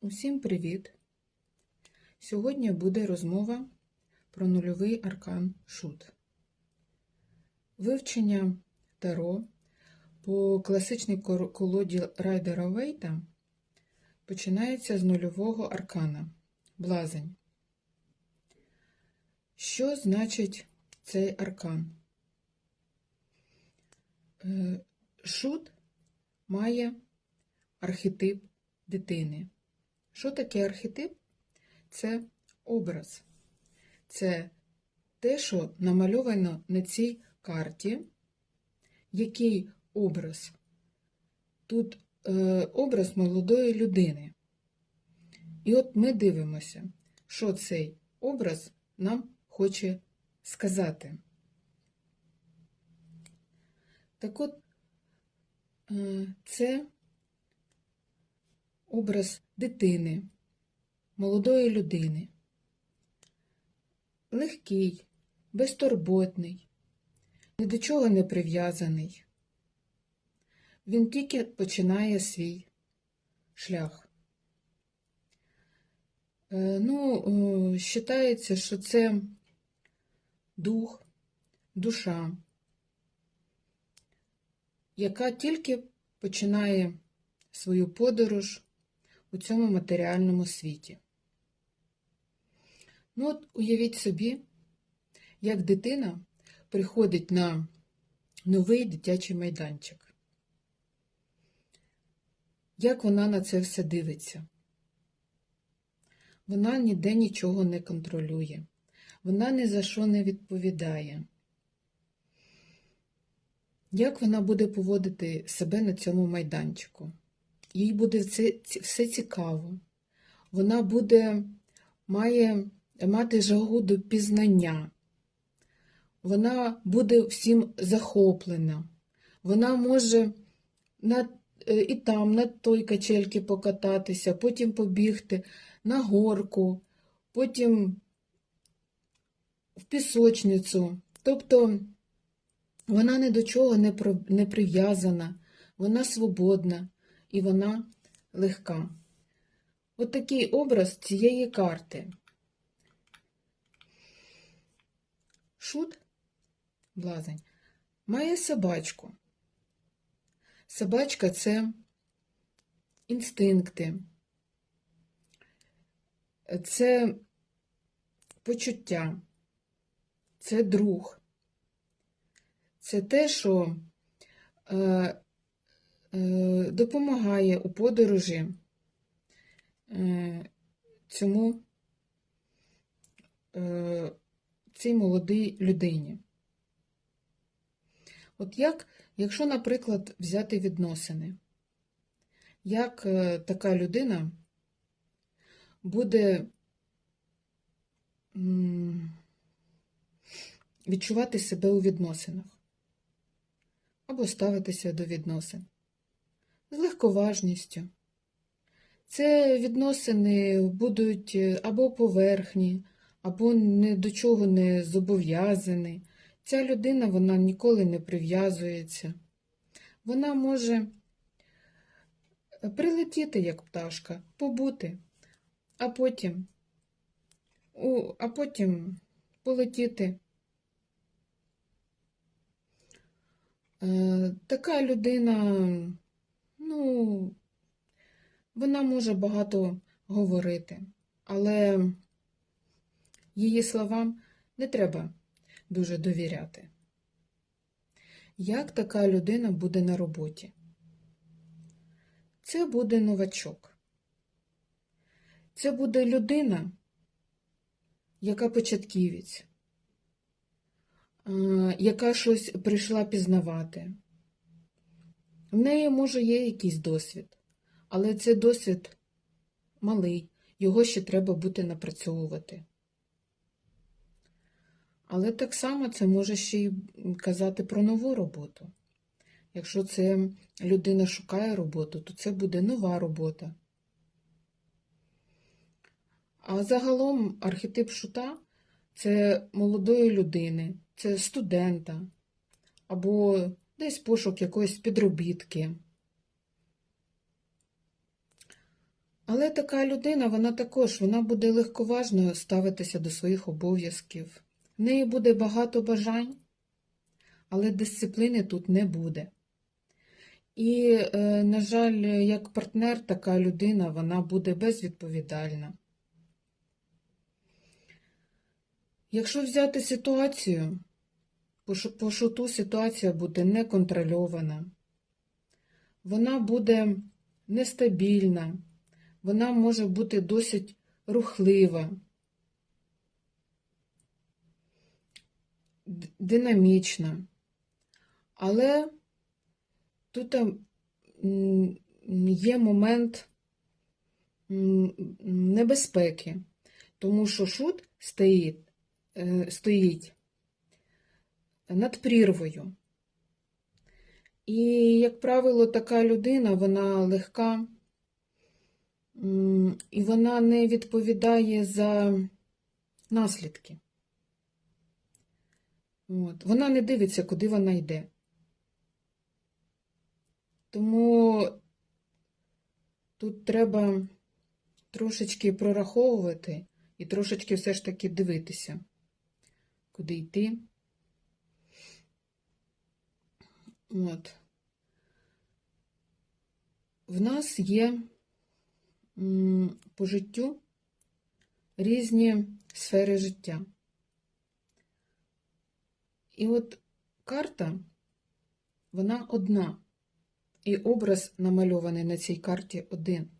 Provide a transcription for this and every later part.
Усім привіт! Сьогодні буде розмова про нульовий аркан Шут. Вивчення Таро по класичній колоді Райдера Вейта починається з нульового аркана Блазень. Що значить цей аркан? Е, Шут має архетип дитини. Що таке архетип? Це образ. Це те, що намальовано на цій карті. Який образ? Тут е, образ молодої людини. І от ми дивимося, що цей образ нам хоче сказати. Так от, е, це образ дитини, молодої людини. Легкий, безтурботний, ні до чого не прив'язаний. Він тільки починає свій шлях. Е, Ну, е, вважається, що це дух, душа, яка тільки починає свою подорож у цьому матеріальному світі. Ну, от уявіть собі, як дитина приходить на новий дитячий майданчик. Як вона на це все дивиться? Вона ніде нічого не контролює, вона ні за що не відповідає. Як вона буде поводити себе на цьому майданчику? Їй буде ці- все цікаво. Вона буде, має мати жагу до пізнання. Вона буде всім захоплена. Вона може на, е, і там, на той качельки покататися, потім побігти на горку, потім в пісочницю. Тобто вона ні до чого не прив'язана, вона свободна і вона легка. От такий образ цієї карти. Шут, блазень, має собачку. Собачка це інстинкти, це почуття, це друг. Це те, що е, допомагає у подорожі. Е, цьому е, цій молодій людині. От як, якщо, наприклад, взяти відносини, як е, така людина буде відчувати себе у відносинах? Або ставитися до відносин з легковажністю. Це відносини будуть е, або поверхні, або ні до чого не зобов'язані. Ця людина вона ніколи не прив'язується. Вона може прилетіти, як пташка, побути, а потім, а потім полетіти. Е, така людина, ну, вона може багато говорити, але її словам не треба дуже довіряти. Як така людина буде на роботі? Це буде новачок. Це буде людина, яка початківець, яка щось прийшла пізнавати. В неї, може, є якийсь досвід, але цей досвід малий, його ще треба буде напрацьовувати. Але так само це може ще й казати про нову роботу. Якщо це людина шукає роботу, то це буде нова робота. А загалом архетип шута це молодої людини, це студента, або десь пошук якоїсь підробітки. Але така людина, вона також вона буде легковажно ставитися до своїх обов'язків. В неї буде багато бажань, але дисципліни тут не буде. І, е, на жаль, як партнер, така людина, вона буде безвідповідальна. Якщо взяти ситуацію, по шу- по шуту ситуація буде неконтрольована, вона буде нестабільна, вона може бути досить рухлива, динамічна. Але тут є момент небезпеки, тому що шут стоїть, е, стоїть над прірвою. І, як правило, така людина, вона легка, і вона не відповідає за наслідки. От. Вона не дивиться, куди вона йде. Тому тут треба трошечки прораховувати і трошечки все ж таки дивитися, куди йти. От. В нас є по життю різні сфери життя. І от карта, вона одна, і образ намальований на цій карті один.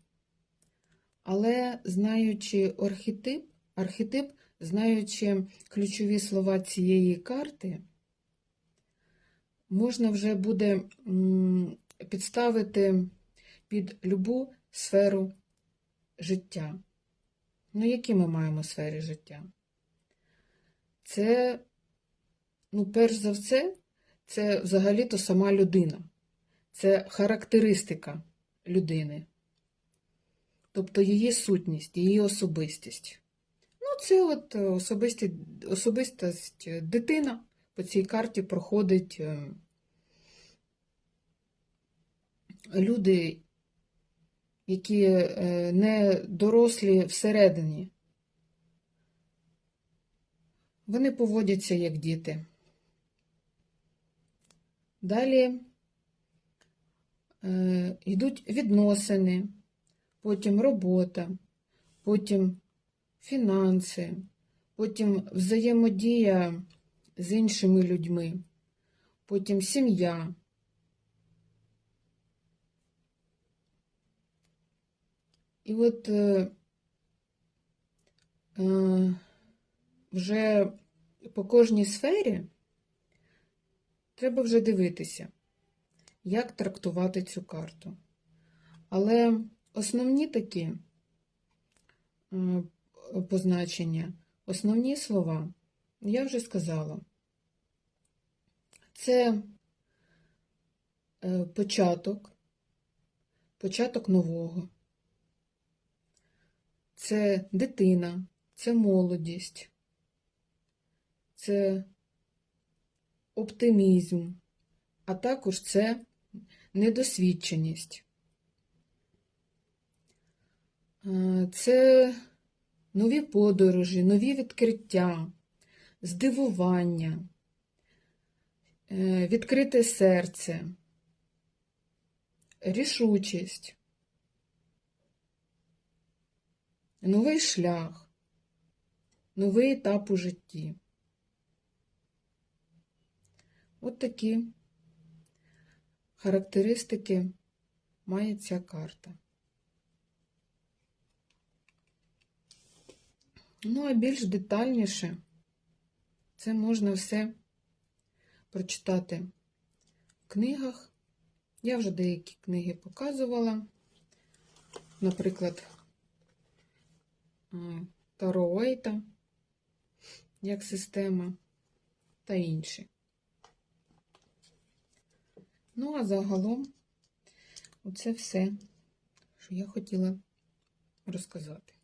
Але знаючи архетип, архетип, знаючи ключові слова цієї карти, можна вже буде підставити під любу сферу життя. Ну, які ми маємо сфери життя? Це, ну, перш за все, це взагалі-то сама людина. Це характеристика людини. Тобто її сутність, її особистість. Ну, це от особисті, особистість дитина по цій карті проходить е, люди, які е, не дорослі всередині. Вони поводяться як діти. Далі е, йдуть відносини, потім робота, потім фінанси, потім взаємодія з іншими людьми, потім сім'я. І от е, е, вже по кожній сфері треба вже дивитися, як трактувати цю карту. Але основні такі е, позначення, основні слова, я вже сказала, це е, початок, початок нового, це дитина, це молодість, це оптимізм, а також це недосвідченість. Е, Це нові подорожі, нові відкриття, здивування, е, відкрите серце, рішучість, новий шлях, новий етап у житті. От такі характеристики має ця карта. Ну, а більш детальніше це можна все прочитати в книгах. Я вже деякі книги показувала. Наприклад, Таро Уейта, як система та інші. Ну, а загалом, оце все, що я хотіла розказати.